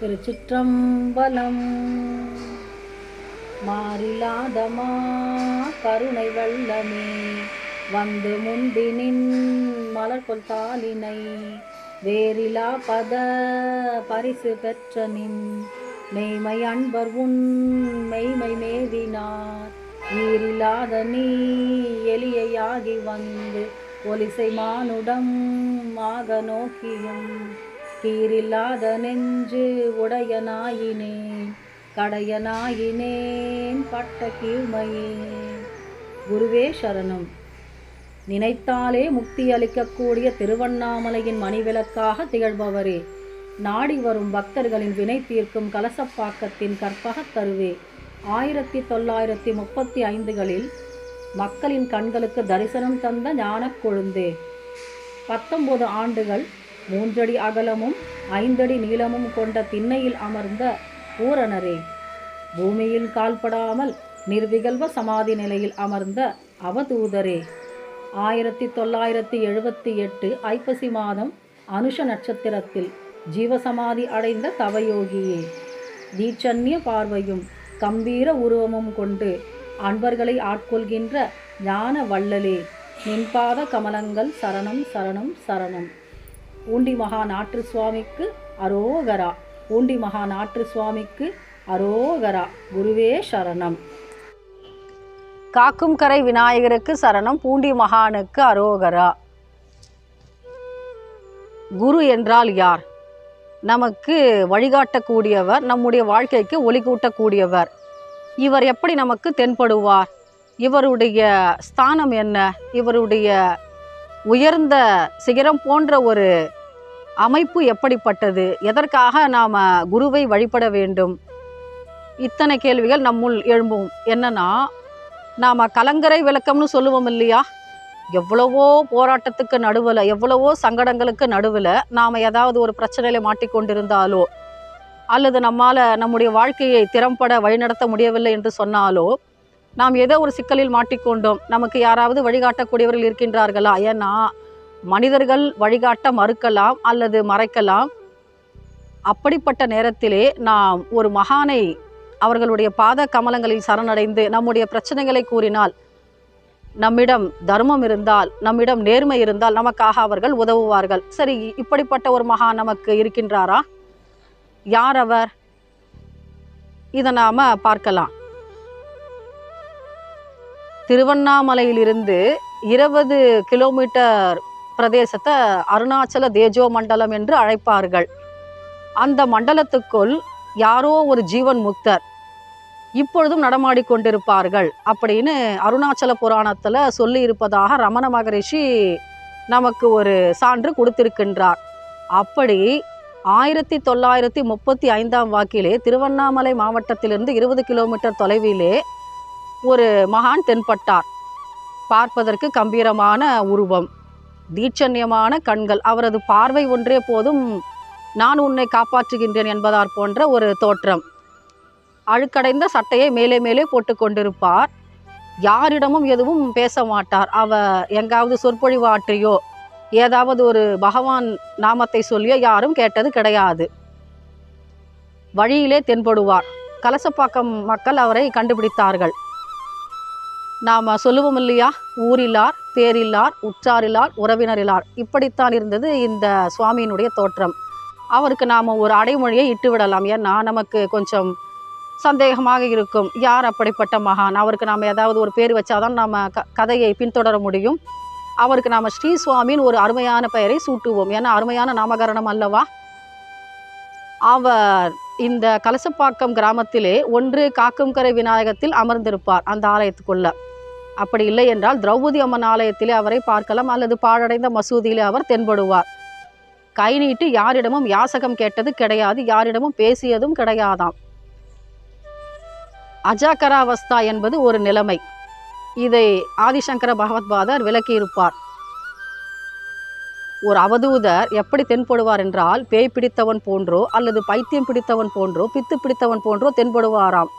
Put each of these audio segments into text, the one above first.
திருச்சிற்றம்பலம். மாறிலாதமா கருணை வல்லமே வந்து முந்தினின் மலர்கொள் தாளினை. வேறிலா பத பரிசு பெற்ற நின் மெய்மை அன்பர் உன் மெய்மை மேவினார். ஈரில்லாத நீ எலியையாகி வந்து ஒலிசை மானுடம் மாக நோக்கியும் கீரில்லாத நெஞ்சு உடையனாயினேன் கடையனாயினேன் பட்ட கீழ்மையே. குருவே சரணம். நினைத்தாலே முக்தி அளிக்கக்கூடிய திருவண்ணாமலையின் மணிவிளக்காக திகழ்பவரே. நாடி வரும் பக்தர்களின் வினை தீர்க்கும் கலசப்பாக்கத்தின் கற்பகத் தருவே. ஆயிரத்தி தொள்ளாயிரத்தி முப்பத்தி ஐந்துகளில் மக்களின் கண்களுக்கு தரிசனம் தந்த ஞானக் கொழுந்தே. பத்தொன்பது ஆண்டுகள் மூன்றடி அகலமும் ஐந்தடி நீளமும் கொண்ட திண்ணையில் அமர்ந்த பூரணரே. பூமியில் கால்படாமல் நிர்விகல்வ சமாதி நிலையில் அமர்ந்த அவதூதரே. ஆயிரத்தி தொள்ளாயிரத்தி எழுபத்தி எட்டு ஐப்பசி மாதம் அனுஷ நட்சத்திரத்தில் ஜீவசமாதி அடைந்த தவயோகியே. தீட்சண்ய பார்வையும் கம்பீர உருவமும் கொண்டு அன்பர்களை ஆட்கொள்கின்ற ஞான வள்ளலே நின்பாத கமலங்கள் சரணம் சரணம் சரணம். ஊண்டி மகா நாற்று சுவாமிக்கு அரோகரா. ஊண்டி மகா நாற்று சுவாமிக்கு அரோகரா. குருவே சரணம். காக்கும் கரை விநாயகருக்கு சரணம். பூண்டி மகானுக்கு அரோகரா. குரு என்றால் யார்? நமக்கு வழிகாட்டக்கூடியவர் நம்முடைய வாழ்க்கைக்கு ஒளி கூட்டக்கூடியவர். இவர் எப்படி நமக்கு தென்படுவார்? இவருடைய ஸ்தானம் என்ன? இவருடைய உயர்ந்த சிகரம் போன்ற ஒரு அமைப்பு எப்படிப்பட்டது? எதற்காக நாம் குருவை வழிபட வேண்டும்? இத்தனை கேள்விகள் நம்முள் எழும்பும். என்னன்னா நாம் கலங்கரை விளக்கம்னு சொல்லுவோம் இல்லையா? எவ்வளவோ போராட்டத்துக்கு நடுவில் எவ்வளவோ சங்கடங்களுக்கு நடுவில் நாம் ஏதாவது ஒரு பிரச்சனையில் மாட்டிக்கொண்டிருந்தாலோ அல்லது நம்மால் நம்முடைய வாழ்க்கையை திறம்பட வழிநடத்த முடியவில்லை என்று சொன்னாலோ நாம் ஏதோ ஒரு சிக்கலில் மாட்டிக்கொண்டோம். நமக்கு யாராவது வழிகாட்டக்கூடியவர்கள் இருக்கின்றார்களா? ஏன்னா மனிதர்கள் வழிகாட்ட மறுக்கலாம் அல்லது மறைக்கலாம். அப்படிப்பட்ட நேரத்திலே நாம் ஒரு மகானை அவர்களுடைய பாத கமலங்களில் சரணடைந்து நம்முடைய பிரச்சனைகளை கூறினால் நம்மிடம் தர்மம் இருந்தால் நம்மிடம் நேர்மை இருந்தால் நமக்காக அவர்கள் உதவுவார்கள். சரி இப்படிப்பட்ட ஒரு மகான் நமக்கு இருக்கின்றாரா? யார் அவர்? இதை நாம பார்க்கலாம். திருவண்ணாமலையிலிருந்து இருபது கிலோமீட்டர் பிரதேசத்தை அருணாச்சல தேஜோ மண்டலம் என்று அழைப்பார்கள். அந்த மண்டலத்துக்குள் யாரோ ஒரு ஜீவன் முக்தர் இப்பொழுதும் நடமாடி கொண்டிருப்பார்கள் அப்படின்னு அருணாச்சல புராணத்தில் சொல்லி இருப்பதாக ரமண மகரிஷி நமக்கு ஒரு சான்று கொடுத்திருக்கின்றார். அப்படி ஆயிரத்தி தொள்ளாயிரத்தி முப்பத்தி ஐந்தாம் வாக்கிலே திருவண்ணாமலை மாவட்டத்திலிருந்து இருபது கிலோமீட்டர் தொலைவிலே ஒரு மகான் தென்பட்டார். பார்ப்பதற்கு கம்பீரமான உருவம். தீட்சண்யமான கண்கள். அவரது பார்வை ஒன்றே போதும். நான் உன்னை காப்பாற்றுகின்றேன் என்பதார் போன்ற ஒரு தோற்றம். அழுக்கடைந்த சட்டையை மேலே மேலே போட்டு கொண்டிருப்பார். யாரிடமும் எதுவும் பேச மாட்டார். அவ எங்காவது சொற்பொழிவு ஆற்றியோ ஏதாவது ஒரு பகவான் நாமத்தை சொல்லியோ யாரும் கேட்டது கிடையாது. வழியிலே தென்படுவார். கலசப்பாக்கம் மக்கள் அவரை கண்டுபிடித்தார்கள். நாம் சொல்லுவோம் இல்லையா? ஊரில்லார் பேரில்லார் உற்றாரில்லார் உறவினரில்லார் இப்படித்தான் இருந்தது இந்த சுவாமியினுடைய தோற்றம். அவருக்கு நாம் ஒரு அடைமொழியை இட்டு விடலாம். ஏன்னா நமக்கு கொஞ்சம் சந்தேகமாக இருக்கும். யார் அப்படிப்பட்ட மகான்? அவருக்கு நாம் ஏதாவது ஒரு பேர் வச்சாதான் நாம் க கதையை பின்தொடர முடியும். அவருக்கு நாம் ஸ்ரீ சுவாமின்னு ஒரு அருமையான பெயரை சூட்டுவோம். ஏன்னா அருமையான நாமகரணம் அல்லவா? அவர் இந்த கலசப்பாக்கம் கிராமத்திலே ஒன்று காக்கும் கரை விநாயகத்தில் அமர்ந்திருப்பார் அந்த ஆலயத்துக்குள்ள. அப்படி இல்லை என்றால் திரௌபதி அம்மன் ஆலயத்திலே அவரை பார்க்கலாம் அல்லது பாழடைந்த மசூதியிலே அவர் தென்படுவார். கை நீட்டு யாரிடமும் யாசகம் கேட்டது கிடையாது யாரிடமும் பேசியதும் கிடையாதாம். அஜாக்கராவஸ்தா என்பது ஒரு நிலைமை. இதை ஆதிசங்கர பகவத்பாதர் விளக்கியிருப்பார். ஒரு அவதூதர் எப்படி தென்படுவார் என்றால் பேய் பிடித்தவன் போன்றோ அல்லது பைத்தியம் பிடித்தவன் போன்றோ பித்து பிடித்தவன் போன்றோ தென்படுவாராம்.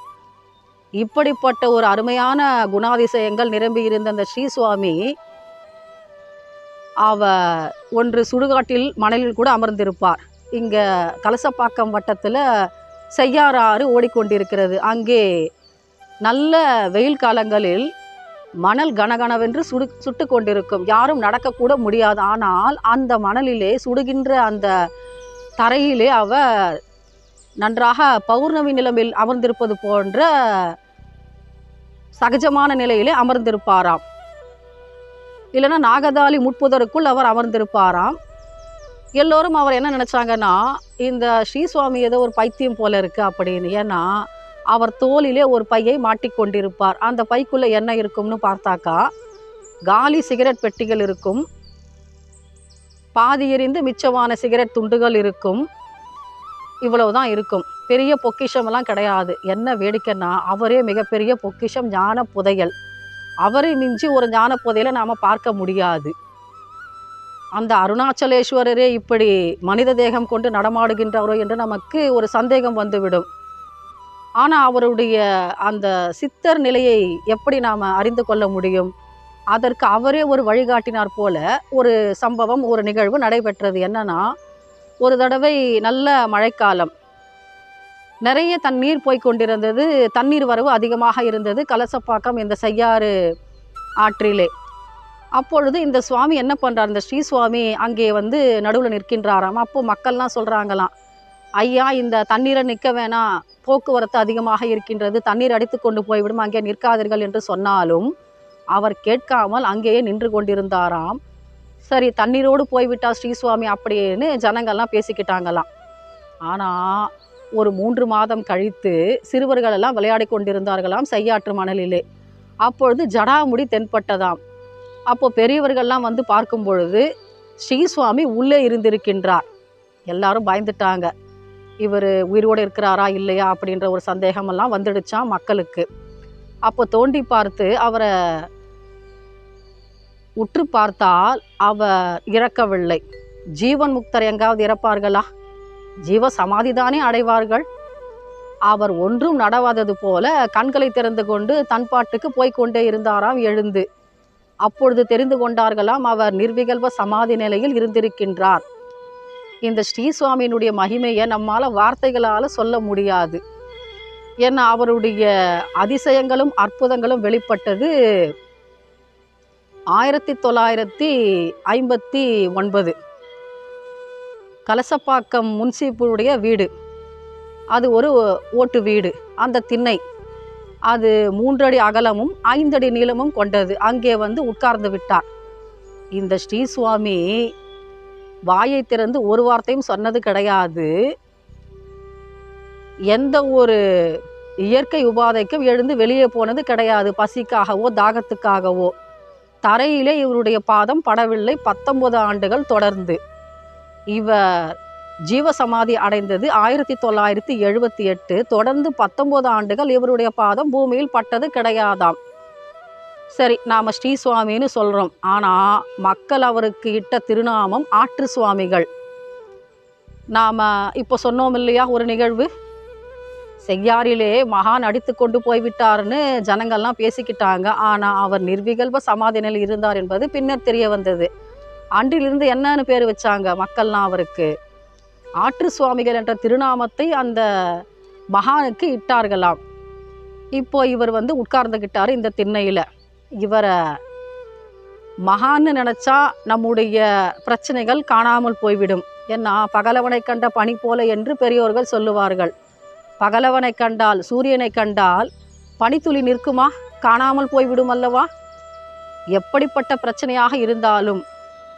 இப்படிப்பட்ட ஒரு அருமையான குணாதிசயங்கள் நிரம்பி இருந்த அந்த ஸ்ரீ சுவாமி அவ ஒன்று சுடுகாட்டில் மணலில் கூட அமர்ந்திருப்பார். இங்கே கலசப்பாக்கம் வட்டத்தில் செய்யாறாறு ஓடிக்கொண்டிருக்கிறது. அங்கே நல்ல வெயில் காலங்களில் மணல் கனகனவென்று சுடு சுட்டு கொண்டிருக்கும் யாரும் நடக்கக்கூட முடியாது. ஆனால் அந்த மணலிலே சுடுகின்ற அந்த தரையிலே அவர் நன்றாக பௌர்ணமி நிலவில் அமர்ந்திருப்பது போன்ற சகஜமான நிலையிலே அமர்ந்திருப்பாராம். இல்லைன்னா நாகதாளி முட்புதருக்குள் அவர் அமர்ந்திருப்பாராம். எல்லோரும் அவர் என்ன நினச்சாங்கன்னா இந்த ஸ்ரீசுவாமி ஏதோ ஒரு பைத்தியம் போல இருக்குது அப்படின்னு. ஏன்னா அவர் தோளிலே ஒரு பையை மாட்டிக்கொண்டிருப்பார் அந்த பைக்குள்ளே என்ன இருக்கும்னு பார்த்தாக்கா காலி சிகரெட் பெட்டிகள் இருக்கும். பாதி எரிந்து மிச்சமான சிகரெட் துண்டுகள் இருக்கும். இவ்வளவு தான் இருக்கும். பெரிய பொக்கிஷமெல்லாம் கிடையாது. என்ன வேடிக்கைன்னா அவரே மிகப்பெரிய பொக்கிஷம் ஞான புதையல். அவரை மிஞ்சி ஒரு ஞான புதையலை நாம் பார்க்க முடியாது. அந்த அருணாச்சலேஸ்வரரே இப்படி மனித தேகம் கொண்டு நடமாடுகின்றவரோ என்று நமக்கு ஒரு சந்தேகம் வந்துவிடும். ஆனால் அவருடைய அந்த சித்தர் நிலையை எப்படி நாம் அறிந்து கொள்ள முடியும்? அதற்கு அவரே ஒரு வழிகாட்டினார் போல ஒரு சம்பவம் ஒரு நிகழ்வு நடைபெற்றது. என்னன்னா ஒரு தடவை நல்ல மழைக்காலம். நிறைய தண்ணீர் போய் கொண்டிருந்தது. தண்ணீர் வரவு அதிகமாக இருந்தது. கலசப்பாக்கம் இந்த செய்யாறு ஆற்றிலே. அப்பொழுது இந்த சுவாமி என்ன பண்ணுறார் இந்த ஸ்ரீ சுவாமி அங்கே வந்து நடுவில் நிற்கின்றாராம். அப்போ மக்கள்லாம் சொல்கிறாங்களாம் ஐயா இந்த தண்ணீரை நிற்க வேணாம். போக்குவரத்து அதிகமாக இருக்கின்றது. தண்ணீர் அடித்து கொண்டு போய்விடும். அங்கே நிற்காதீர்கள் என்று சொன்னாலும் அவர் கேட்காமல் அங்கேயே நின்று கொண்டிருந்தாராம். சரி தண்ணீரோடு போய்விட்டா ஸ்ரீசுவாமி அப்படின்னு ஜனங்கள்லாம் பேசிக்கிட்டாங்களாம். ஆனால் ஒரு மூன்று மாதம் கழித்து சிறுவர்கள் எல்லாம் விளையாடி கொண்டிருந்தார்களாம் செய்யாற்று மணலிலே. அப்பொழுது ஜடாமுடி தென்பட்டதாம். அப்போது பெரியவர்கள்லாம் வந்து பார்க்கும் பொழுது ஸ்ரீசுவாமி உள்ளே இருந்திருக்கின்றார். எல்லாரும் பயந்துட்டாங்க. இவர் உயிரோடு இருக்கிறாரா இல்லையா அப்படின்ற ஒரு சந்தேகமெல்லாம் வந்துடுச்சான் மக்களுக்கு. அப்போ தோண்டி பார்த்து அவரை உற்று பார்த்தால் அவர் இறக்கவில்லை. ஜீவன் முக்தர் எங்காவது இறப்பார்களா? ஜீவ சமாதிதானே அடைவார்கள்? அவர் ஒன்றும் நடவாதது போல கண்களை திறந்து கொண்டு தன் பாட்டுக்கு போய்கொண்டே இருந்தாராம் எழுந்து. அப்பொழுது தெரிந்து கொண்டார்களாம் அவர் நிர்விகல்ப சமாதி நிலையில் இருந்திருக்கின்றார். இந்த ஸ்ரீ சுவாமியினுடைய மகிமையை நம்மால் வார்த்தைகளால் சொல்ல முடியாது. ஏன்னா அவருடைய அதிசயங்களும் அற்புதங்களும் வெளிப்பட்டது ஆயிரத்தி தொள்ளாயிரத்தி ஐம்பத்தி ஒன்பது. கலசப்பாக்கம் முன்சிப்புடைய வீடு. அது ஒரு ஓட்டு வீடு. அந்த திண்ணை. அது மூன்றடி அகலமும் ஐந்தடி நீளமும் கொண்டது. அங்கே வந்து உட்கார்ந்து விட்டார். இந்த ஸ்ரீ சுவாமி வாயை திறந்து ஒரு வார்த்தையும் சொன்னது கிடையாது. எந்த ஒரு இயற்கை உபாதைக்கும் எழுந்து வெளியே போனது கிடையாது. பசிக்காகவோ தாகத்துக்காகவோ. தரையிலே இவருடைய பாதம் படவில்லை. பத்தொன்பது ஆண்டுகள் தொடர்ந்து இவர் ஜீவசமாதி அடைந்தது ஆயிரத்தி தொள்ளாயிரத்தி எழுபத்தி எட்டு. தொடர்ந்து பத்தொன்பது ஆண்டுகள் இவருடைய பாதம் பூமியில் பட்டது கிடையாதாம். சரி நாம் ஸ்ரீ சுவாமின்னு சொல்கிறோம் ஆனால் மக்கள் அவருக்கு இட்ட திருநாமம் ஆற்று சுவாமிகள். நாம் இப்போ சொன்னோம் இல்லையா ஒரு நிகழ்வு? செய்யாரிலே மகான் அடித்து கொண்டு போய்விட்டார்னு ஜனங்கள்லாம் பேசிக்கிட்டாங்க. ஆனால் அவர் நிர்விகல்ப சமாதினில் இருந்தார் என்பது பின்னர் தெரிய வந்தது. அன்றிலிருந்து என்னன்னு பேர் வச்சாங்க மக்கள்லாம் அவருக்கு. ஆற்று சுவாமிகள் என்ற திருநாமத்தை அந்த மகானுக்கு இட்டார்களாம். இப்போ இவர் வந்து உட்கார்ந்துக்கிட்டார் இந்த திண்ணையில். இவரை மகான்னு நினச்சா நம்முடைய பிரச்சனைகள் காணாமல் போய்விடும். ஏன்னா பகலவனை கண்ட பணி போல என்று பெரியோர்கள் சொல்லுவார்கள். பகலவனை கண்டால் சூரியனை கண்டால் பனித்துளி நிற்குமா? காணாமல் போய்விடும் அல்லவா? எப்படிப்பட்ட பிரச்சனையாக இருந்தாலும்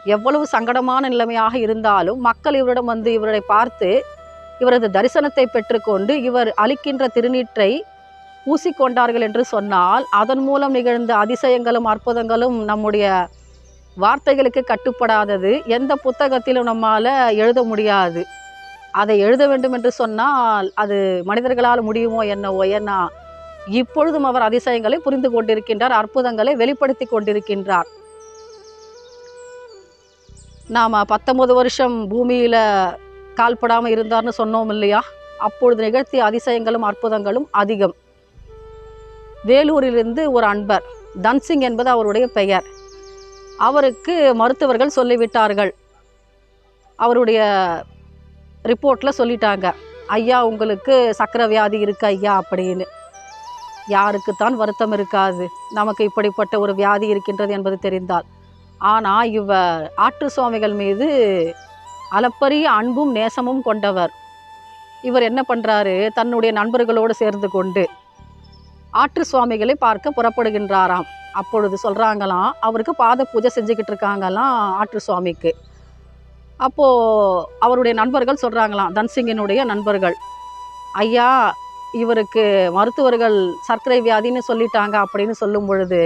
எவ்வளவு சங்கடமான நிலைமையாக இருந்தாலும் மக்கள் இவரிடம் வந்து இவரை பார்த்து இவரது தரிசனத்தை பெற்றுக்கொண்டு இவர் அளிக்கின்ற திருநீற்றை பூசிக்கொண்டார்கள் என்று சொன்னால் அதன் மூலம் நிகழ்ந்த அதிசயங்களும் அற்புதங்களும் நம்முடைய வார்த்தைகளுக்கு கட்டுப்படாதது. எந்த புத்தகத்திலும் நம்மால் எழுத முடியாது. அதை எழுத வேண்டும் என்று சொன்னால் அது மனிதர்களால் முடியுமோ என்னவோ ஏன்னா இப்பொழுதும் அவர் அதிசயங்களை புரிந்து கொண்டிருக்கின்றார் அற்புதங்களை வெளிப்படுத்தி கொண்டிருக்கின்றார். நாம் பத்தொன்பது வருஷம் பூமியில் கால்படாமல் இருந்தார்னு சொன்னோம் இல்லையா? அப்பொழுது நிகழ்த்திய அதிசயங்களும் அற்புதங்களும் அதிகம். வேலூரிலிருந்து ஒரு அன்பர் தன்சிங் என்பது அவருடைய பெயர். அவருக்கு மருத்துவர்கள் சொல்லிவிட்டார்கள். அவருடைய ரிப்போர்ட்டில் சொல்லிட்டாங்க. ஐயா உங்களுக்கு சக்கரை வியாதி இருக்கு ஐயா அப்படின்னு. யாருக்குத்தான் வருத்தம் இருக்காது. நமக்கு இப்படிப்பட்ட ஒரு வியாதி இருக்கின்றது என்பது தெரிந்தால். ஆனால் இவ ஆற்று சுவாமிகள் மீது அளப்பரிய அன்பும் நேசமும் கொண்டவர். இவர் என்ன பண்ணுறாரு தன்னுடைய நண்பர்களோடு சேர்ந்து கொண்டு ஆற்று சுவாமிகளை பார்க்க புறப்படுகின்றாராம். அப்பொழுது சொல்கிறாங்களாம் அவருக்கு பாத பூஜை செஞ்சுக்கிட்டு இருக்காங்களாம் ஆற்று சுவாமிக்கு. அப்போது அவருடைய நண்பர்கள் சொல்கிறாங்களாம் தன்சிங்கினுடைய நண்பர்கள். ஐயா இவருக்கு மருத்துவர்கள் சர்க்கரை வியாதின்னு சொல்லிட்டாங்க அப்படின்னு சொல்லும் பொழுது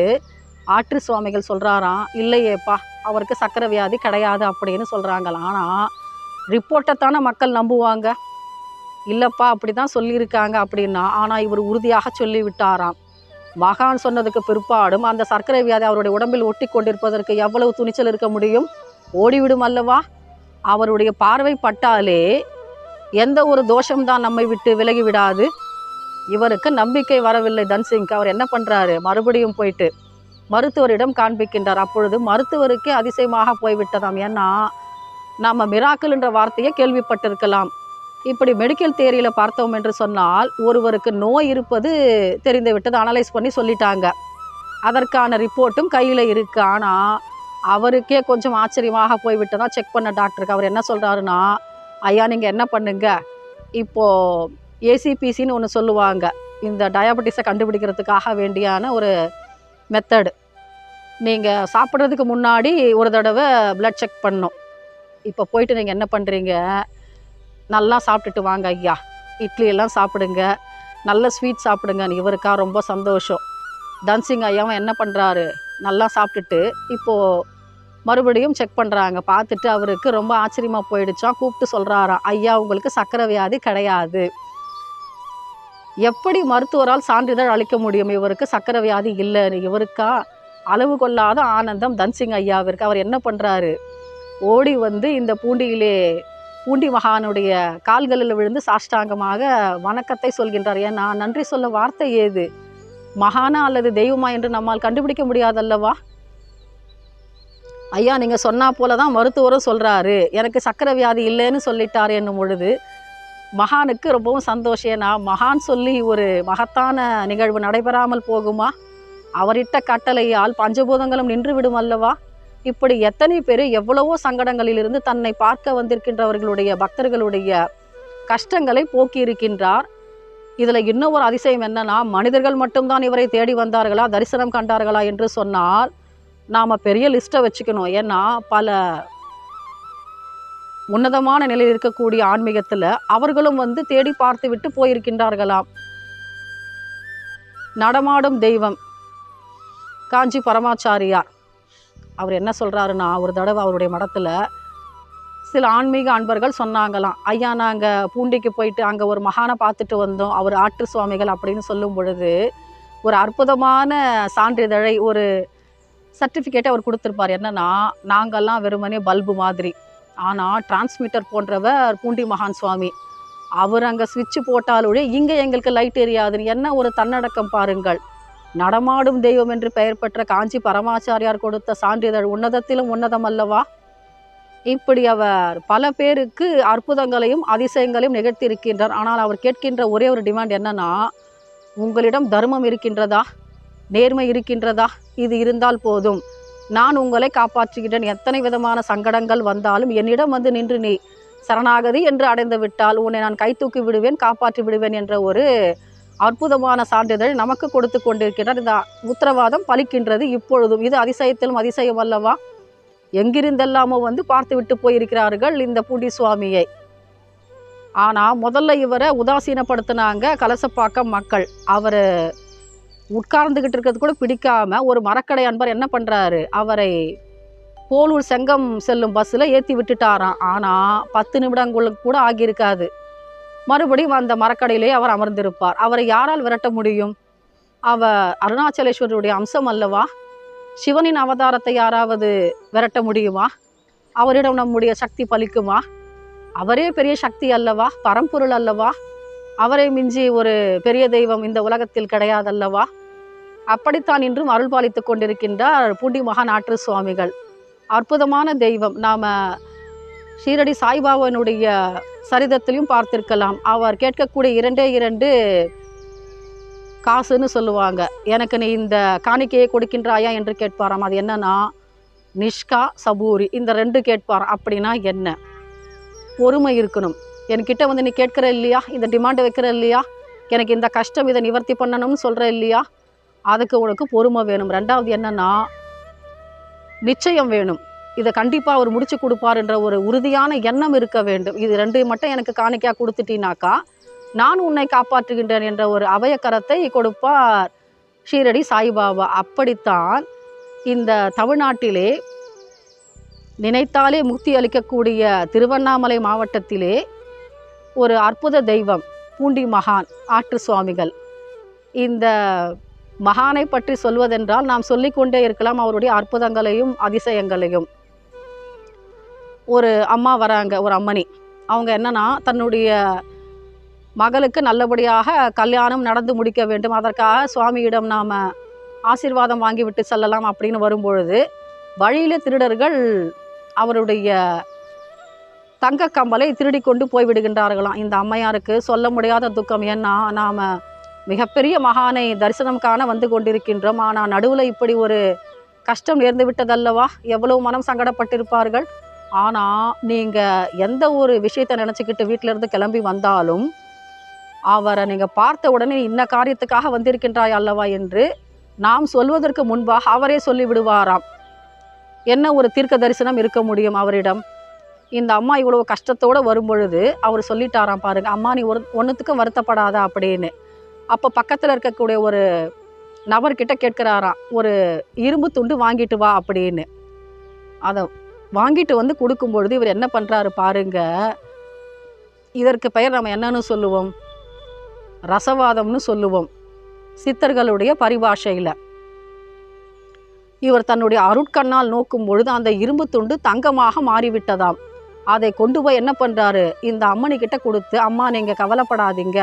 ஆற்று சுவாமிகள் சொல்கிறாராம் இல்லையேப்பா அவருக்கு சர்க்கரை வியாதி கிடையாது அப்படின்னு சொல்கிறாங்களாம் ஆனால் ரிப்போர்ட்டை தானே மக்கள் நம்புவாங்க. இல்லைப்பா அப்படி தான் சொல்லியிருக்காங்க அப்படின்னா ஆனால் இவர் உறுதியாக சொல்லி விட்டாராம் மகான் சொன்னதுக்கு பிற்பாடும் அந்த சர்க்கரை வியாதி அவருடைய உடம்பில் ஒட்டி கொண்டிருப்பதற்கு எவ்வளவு துணிச்சல் இருக்க முடியும்? ஓடிவிடும் அல்லவா? அவருடைய பார்வை பட்டாலே எந்த ஒரு தோஷம்தான் நம்மை விட்டு விலகி விடாது. இவருக்கு நம்பிக்கை வரவில்லை தன்சிங்க்கு. அவர் என்ன பண்ணுறாரு மறுபடியும் போயிட்டு மருத்துவரிடம் காண்பிக்கின்றார். அப்பொழுது மருத்துவருக்கே அதிசயமாக போய்விட்டதாம். ஏன்னா நாம் மிராக்கள் என்ற வார்த்தையை கேள்விப்பட்டிருக்கலாம். இப்படி மெடிக்கல் தேரியில் பார்த்தோம் என்று சொன்னால் ஒருவருக்கு நோய் இருப்பது தெரிந்து விட்டது அனலைஸ் பண்ணி சொல்லிட்டாங்க. அதற்கான ரிப்போர்ட்டும் கையில் இருக்குது ஆனால் அவருக்கே கொஞ்சம் ஆச்சரியமாக போய்விட்டதா செக் பண்ண டாக்டருக்கு அவர் என்ன சொல்கிறாருன்னா ஐயா நீங்கள் என்ன பண்ணுங்க? இப்போது ஏசிபிசின்னு ஒன்று சொல்லுவாங்க. இந்த டயபெட்டிஸை கண்டுபிடிக்கிறதுக்காக வேண்டியான ஒரு மெத்தடு நீங்கள் சாப்பிட்றதுக்கு முன்னாடி ஒரு தடவை பிளட் செக் பண்ணும் இப்போ போயிட்டு நீங்கள் என்ன பண்ணுறீங்க நல்லா சாப்பிட்டுட்டு வாங்க ஐயா. இட்லியெல்லாம் சாப்பிடுங்க. நல்ல ஸ்வீட் சாப்பிடுங்க. இவருக்கா ரொம்ப சந்தோஷம். தன்சிங் ஐயாவும் என்ன பண்ணுறாரு நல்லா சாப்பிட்டுட்டு இப்போது மறுபடியும் செக் பண்ணுறாங்க பார்த்துட்டு அவருக்கு ரொம்ப ஆச்சரியமாக போயிடுச்சான் கூப்பிட்டு சொல்கிறாராம் ஐயா உங்களுக்கு சக்கரை வியாதி கிடையாது. எப்படி மருத்துவரால் சான்றிதழ் அளிக்க முடியும்? இவருக்கு சக்கரை வியாதி இல்லைன்னு. இவருக்கா? அளவு கொள்ளாத ஆனந்தம் தன்சிங் ஐயாவிற்கு. அவர் என்ன பண்ணுறாரு ஓடி வந்து இந்த பூண்டியிலே பூண்டி மகானுடைய கால்களில் விழுந்து சாஷ்டாங்கமாக வணக்கத்தை சொல்கின்றார். ஏன்னா நன்றி சொல்ல வார்த்தை ஏது? மகானா அல்லது தெய்வமா என்று நம்மால் கண்டுபிடிக்க முடியாதல்லவா? ஐயா நீங்கள் சொன்னா போல தான் மருத்துவரும் சொல்கிறாரு எனக்கு சக்கரை வியாதி இல்லைன்னு சொல்லிட்டார் என்னும் பொழுது மகானுக்கு ரொம்பவும் சந்தோஷம். ஏன்னா மகான் சொல்லி ஒரு மகத்தான நிகழ்வு நடைபெறாமல் போகுமா? அவரிட்ட கட்டளையால் பஞ்சபூதங்களும் நின்று விடும் அல்லவா? இப்படி எத்தனை பேர் எவ்வளவோ சங்கடங்களிலிருந்து தன்னை பார்க்க வந்திருக்கின்றவர்களுடைய பக்தர்களுடைய கஷ்டங்களை போக்கி இருக்கின்றார் இதில் இன்னும் ஒரு அதிசயம் என்னன்னா மனிதர்கள் மட்டும்தான் இவரை தேடி வந்தார்களா? தரிசனம் கண்டார்களா? என்று சொன்னால் நாம் பெரிய லிஸ்ட்டை வச்சுக்கணும். ஏன்னா பல உன்னதமான நிலையில் இருக்கக்கூடிய ஆன்மீகத்தில் அவர்களும் வந்து தேடி பார்த்து விட்டு போயிருக்கின்றார்களாம். நடமாடும் தெய்வம் காஞ்சி பரமாச்சாரியார். அவர் என்ன சொல்கிறாருன்னா ஒரு தடவை அவருடைய மடத்தில் சில ஆன்மீக அன்பர்கள் சொன்னாங்களாம். ஐயா நாங்கள் பூண்டிக்கு போயிட்டு அங்கே ஒரு மகானை பார்த்துட்டு வந்தோம். அவர் ஆற்று சுவாமிகள் அப்படின்னு சொல்லும் பொழுது ஒரு அற்புதமான சான்றிதழை ஒரு சர்டிஃபிகேட்டை அவர் கொடுத்துருப்பார். என்னன்னா நாங்கள்லாம் வெறுமனே பல்பு மாதிரி. ஆனால் டிரான்ஸ்மிட்டர் போன்றவர் பூண்டி மகான் சுவாமி. அவர் அங்கே சுவிட்ச் போட்டாலுடைய இங்கே எங்களுக்கு லைட் எரியாதுன்னு என்ன ஒரு தன்னடக்கம் பாருங்கள். நடமாடும் தெய்வம் என்று பெயர் பெற்ற காஞ்சி பரமாச்சாரியார் கொடுத்த சான்றிதழ் உன்னதத்திலும் உன்னதம் அல்லவா? இப்படி அவர் பல பேருக்கு அற்புதங்களையும் அதிசயங்களையும் நிகழ்த்தி இருக்கின்றார் ஆனால் அவர் கேட்கின்ற ஒரே ஒரு டிமாண்ட் என்னன்னா உங்களிடம் தர்மம் இருக்கின்றதா? நேர்மை இருக்கின்றதா? இது இருந்தால் போதும். நான் உங்களை காப்பாற்றுகிறேன். எத்தனை விதமான சங்கடங்கள் வந்தாலும் என்னிடம் வந்து நின்று நீ சரணாகதி என்று அடைந்து விட்டால் உன்னை நான் கை தூக்கி விடுவேன் காப்பாற்றி விடுவேன் என்ற ஒரு அற்புதமான சான்றிதழ் நமக்கு கொடுத்து கொண்டிருக்கிறார். இந்த உத்தரவாதம் பலிக்கின்றது இப்பொழுதும். இது அதிசயத்திலும் அதிசயம் அல்லவா? எங்கிருந்தெல்லாமோ வந்து பார்த்து விட்டு போயிருக்கிறார்கள் இந்த பூண்டி சுவாமியை. ஆனால் முதல்ல இவரை உதாசீனப்படுத்தினாங்க கலசப்பாக்கம் மக்கள். அவர் உட்கார்ந்துக்கிட்டு இருக்கிறது கூட பிடிக்காமல் ஒரு மரக்கடை அன்பர் என்ன பண்ணுறாரு அவரை போலூர் செங்கம் செல்லும் பஸ்ஸில் ஏற்றி விட்டுட்டாராம். ஆனால் பத்து நிமிடங்களுக்கு கூட ஆகியிருக்காது. மறுபடியும் அந்த மரக்கடையிலே அவர் அமர்ந்திருப்பார். அவரை யாரால் விரட்ட முடியும்? அவர் அருணாச்சலேஸ்வரருடைய அம்சம் அல்லவா? சிவனின் அவதாரத்தை யாராவது விரட்ட முடியுமா? அவரிடம் நம்முடைய சக்தி பலிக்குமா? அவரே பெரிய சக்தி அல்லவா? பரம்பொருள் அல்லவா? அவரை மிஞ்சி ஒரு பெரிய தெய்வம் இந்த உலகத்தில் கிடையாதல்லவா? அப்படித்தான் இன்றும் அருள்பாலித்துக் கொண்டிருக்கின்றார் பூண்டி மகாநாற்று சுவாமிகள். அற்புதமான தெய்வம். நாம் ஷீரடி சாய்பாபாவினுடைய சரிதத்திலையும் பார்த்திருக்கலாம். அவர் கேட்கக்கூடிய இரண்டே இரண்டு காசுன்னு சொல்லுவாங்க. எனக்கு நீ இந்த காணிக்கையை கொடுக்கின்றாயா என்று கேட்பாராம். அது என்னன்னா நிஷ்கா சபூரி. இந்த ரெண்டு கேட்பாராம் அப்படின்னா என்ன? பொறுமை இருக்கணும். என்கிட்ட வந்து நீ கேட்குற இல்லையா? இந்த டிமாண்டு வைக்கிற இல்லையா? எனக்கு இந்த கஷ்டம் இதை நிவர்த்தி பண்ணணும்னு சொல்கிற இல்லையா? அதுக்கு உனக்கு பொறுமை வேணும். ரெண்டாவது என்னன்னா நிச்சயம் வேணும். இதை கண்டிப்பாக அவர் முடிச்சு கொடுப்பாருன்ற ஒரு உறுதியான எண்ணம் இருக்க வேண்டும். இது ரெண்டு மட்டும் எனக்கு காணிக்கையாக கொடுத்துட்டீனாக்கா நான் உன்னை காப்பாற்றுகின்றேன் என்ற ஒரு அவயக்கரத்தை கொடுப்பார் ஷீரடி சாய்பாபா. அப்படித்தான் இந்த தமிழ்நாட்டிலே நினைத்தாலே முக்தி அளிக்கக்கூடிய திருவண்ணாமலை மாவட்டத்திலே ஒரு அற்புத தெய்வம் பூண்டி மகான் ஆற்று சுவாமிகள். இந்த மகானை பற்றி சொல்வதென்றால் நாம் சொல்லிக்கொண்டே இருக்கலாம் அவருடைய அற்புதங்களையும் அதிசயங்களையும். ஒரு அம்மா வராங்க ஒரு அம்மணி. அவங்க என்னன்னா தன்னுடைய மகளுக்கு நல்லபடியாக கல்யாணம் நடந்து முடிக்க வேண்டும். அதற்காக சுவாமியிடம் நாம் ஆசீர்வாதம் வாங்கிவிட்டு செல்லலாம் அப்படின்னு வரும்பொழுது வழியில் திருடர்கள் அவருடைய தங்க கம்பலை திருடி கொண்டு போய்விடுகின்றார்களாம். இந்த அம்மையாருக்கு சொல்ல முடியாத துக்கம் ஏன்னா நாம் மிகப்பெரிய மகானை தரிசனம் காண வந்து கொண்டிருக்கின்றோம். ஆனால் நடுவில் இப்படி ஒரு கஷ்டம் நேர்ந்து விட்டதல்லவா? எவ்வளவு மனம் சங்கடப்பட்டிருப்பார்கள்? ஆனால் நீங்கள் எந்த ஒரு விஷயத்தை நினச்சிக்கிட்டு வீட்டிலேருந்து கிளம்பி வந்தாலும் அவரை நீங்கள் பார்த்த உடனே இன்ன காரியத்துக்காக வந்திருக்கின்றாய் அல்லவா என்று நாம் சொல்வதற்கு முன்பாக அவரே சொல்லிவிடுவாராம். என்ன ஒரு தீர்க்க தரிசனம் இருக்க முடியும் அவரிடம்? இந்த அம்மா இவ்வளோ கஷ்டத்தோடு வரும்பொழுது அவர் சொல்லிட்டாராம் பாருங்க அம்மா நீ ஒரு ஒன்றுத்துக்கும் வருத்தப்படாத அப்படின்னு. அப்போ பக்கத்தில் இருக்கக்கூடிய ஒரு நபர்கிட்ட கேட்குறாராம் ஒரு இரும்பு துண்டு வாங்கிட்டு வா அப்படின்னு. அதை வாங்கிட்டு வந்து கொடுக்கும் பொழுது இவர் என்ன பண்ணுறாரு பாருங்க இதற்கு பெயர் நம்ம என்னன்னு சொல்லுவோம்? ரசவாதம்னு சொல்லுவோம் சித்தர்களுடைய பரிபாஷையில். இவர் தன்னுடைய அருட்கண்ணால் நோக்கும் பொழுது அந்த இரும்பு துண்டு தங்கமாக மாறிவிட்டதாம். அதை கொண்டு போய் என்ன பண்ணுறாரு இந்த அம்மனிக்கிட்ட கொடுத்து அம்மா நீங்கள் கவலைப்படாதீங்க.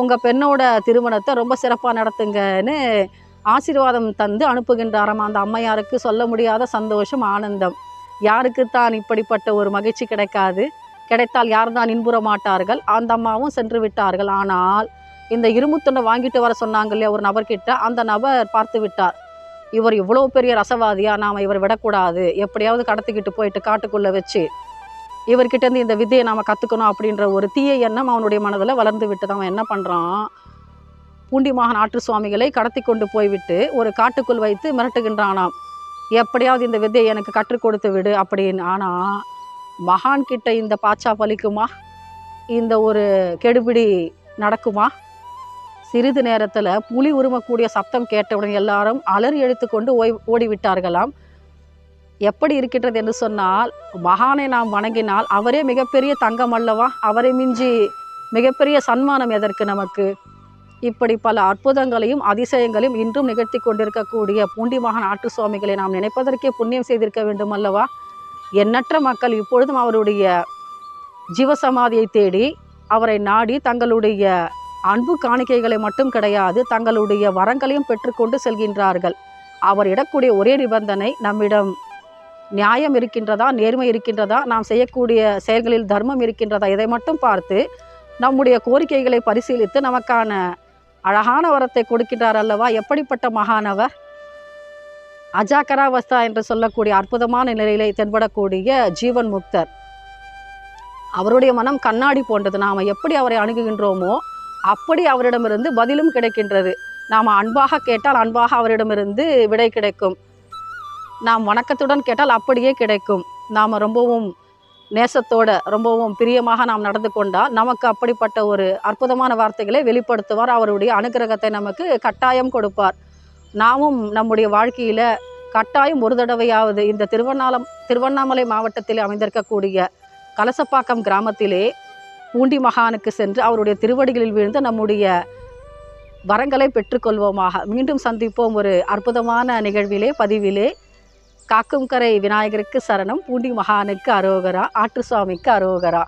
உங்கள் பெண்ணோட திருமணத்தை ரொம்ப சிறப்பாக நடத்துங்கன்னு ஆசீர்வாதம் தந்து அனுப்புகின்றாராம். அந்த அம்மையாருக்கு சொல்ல முடியாத சந்தோஷம் ஆனந்தம். யாருக்கு தான் இப்படிப்பட்ட ஒரு மகிழ்ச்சி கிடைக்காது. கிடைத்தால் யார் தான் இன்புற மாட்டார்கள். அந்த அம்மாவும் சென்று விட்டார்கள். ஆனால் இந்த இரும்புத்துண்டை வாங்கிட்டு வர சொன்னாங்க இல்லையா ஒரு நபர்கிட்ட? அந்த நபர் பார்த்து விட்டார். இவர் இவ்வளோ பெரிய ரசவாதியாக நாம் இவர் விடக்கூடாது. எப்படியாவது கடத்திக்கிட்டு போயிட்டு காட்டுக்குள்ளே வச்சு இவர்கிட்டேருந்து இந்த வித்தையை நாம் கற்றுக்கணும் அப்படின்ற ஒரு தீய எண்ணம் அவனுடைய மனதில் வளர்ந்து விட்டு அவன் என்ன பண்ணுறான் பூண்டிமகன் ஆற்று சுவாமிகளை கடத்தி கொண்டு போய்விட்டு ஒரு காட்டுக்குள் வைத்து மிரட்டுகின்றானாம். எப்படியாவது இந்த வித்தையை எனக்கு கற்றுக் கொடுத்து விடு அப்படின்னு. ஆனால் மகான் கிட்ட இந்த பாச்சா பலிக்குமா? இந்த ஒரு கெடுபிடி நடக்குமா? சிறிது நேரத்தில் புலி உருமக்கூடிய சப்தம் கேட்டவுடன் எல்லாரும் அலறி எழுத்து கொண்டு ஓய் ஓடிவிட்டார்களாம். எப்படி இருக்கின்றது என்று சொன்னால் மகானை நாம் வணங்கினால் அவரே மிகப்பெரிய தங்கம் அல்லவா? அவரை மிஞ்சி மிகப்பெரிய சன்மானம் எதற்கு நமக்கு? இப்படி பல அற்புதங்களையும் அதிசயங்களையும் இன்றும் நிகழ்த்தி கொண்டிருக்கக்கூடிய பூண்டி மகான் ஆட்டு சுவாமிகளை நாம் நினைப்பதற்கே புண்ணியம் செய்திருக்க வேண்டும் அல்லவா? எண்ணற்ற மக்கள் இப்பொழுதும் அவருடைய ஜீவசமாதியை தேடி அவரை நாடி தங்களுடைய அன்பு காணிக்கைகளை மட்டும் கிடையாது தங்களுடைய வரங்களையும் பெற்றுக்கொண்டு செல்கின்றார்கள். அவர் இடக்கூடிய ஒரே நிபந்தனை நம்மிடம் நியாயம் இருக்கின்றதா நேர்மை இருக்கின்றதா நாம் செய்யக்கூடிய செயல்களில் தர்மம் இருக்கின்றதா இதை மட்டும் பார்த்து நம்முடைய கோரிக்கைகளை பரிசீலித்து நமக்கான அழகான வரத்தை கொடுக்கின்றார் அல்லவா? எப்படிப்பட்ட மகானவர்? அஜாக்கராவஸ்தா என்று சொல்லக்கூடிய அற்புதமான நிலையிலே தென்படக்கூடிய ஜீவன் முக்தர். அவருடைய மனம் கண்ணாடி போன்றது. நாம் எப்படி அவரை அணுகுகின்றோமோ அப்படி அவரிடமிருந்து பதிலும் கிடைக்கின்றது. நாம் அன்பாக கேட்டால் அன்பாக அவரிடமிருந்து விடை கிடைக்கும். நாம் வணக்கத்துடன் கேட்டால் அப்படியே கிடைக்கும். நாம் ரொம்பவும் நேசத்தோட ரொம்பவும் பிரியமாக நாம் நடந்து கொண்டால் நமக்கு அப்படிப்பட்ட ஒரு அற்புதமான வார்த்தைகளை வெளிப்படுத்துவார். அவருடைய அனுகிரகத்தை நமக்கு கட்டாயம் கொடுப்பார். நாமும் நம்முடைய வாழ்க்கையில் கட்டாயம் ஒரு தடவையாவது இந்த திருவண்ணாலம் திருவண்ணாமலை மாவட்டத்தில் அமைந்திருக்கக்கூடிய கலசப்பாக்கம் கிராமத்திலே பூண்டி மகானுக்கு சென்று அவருடைய திருவடிகளில் விழுந்து நம்முடைய வரங்களை பெற்றுக்கொள்வோமாக. மீண்டும் சந்திப்போம் ஒரு அற்புதமான நிகழ்விலே பதிவிலே. காக்கும் கரை விநாயகருக்கு சரணம். பூண்டி மகானுக்கு அரோகரா. ஆற்றுசுவாமிக்கு அரோகரா.